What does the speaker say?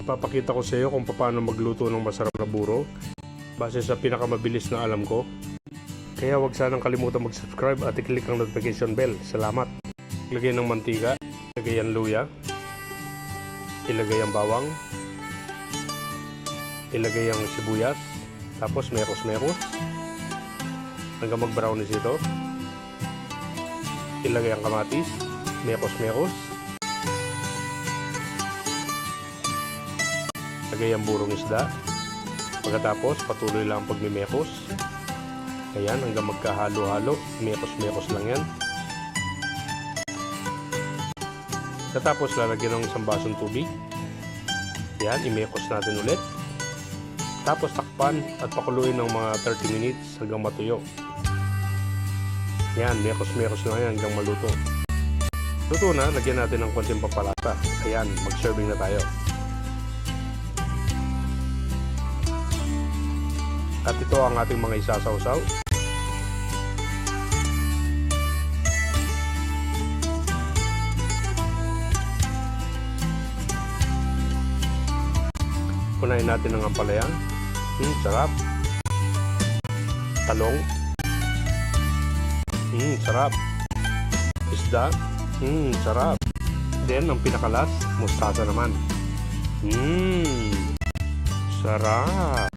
Papakita ko sa iyo kung paano magluto ng masarap na buro base sa pinakamabilis na alam ko. Kaya huwag sanang kalimutan mag-subscribe at i-click ang notification bell. Salamat. Ilagay ng mantika, ilagay ang luya, ilagay ang bawang, ilagay ang sibuyas, tapos mekos-mekos hanggang mag-brownish ito. Ilagay ang kamatis, mekos-mekos. Lagay ang burong isda. Pagkatapos, patuloy lang ang pagmimekos. Ayan, hanggang magkahalo-halo. Mekos-mekos lang yan. Katapos, lalagyan ng isang basong tubig. Ayan, imekos natin ulit. Tapos, takpan at pakuluin ng mga 30 minutes hanggang matuyo. Yan, mekos-mekos lang yan hanggang maluto. Luto na, lagyan natin ng konting papalata. Ayan, mag-serving na tayo. At ito ang ating mga isasawsaw. Unahin natin ang ampalayan. Hmm, sarap. Talong. Hmm, sarap. Isda. Hmm, sarap. Then, ang pinakalas, mustasa naman. Hmm, sarap.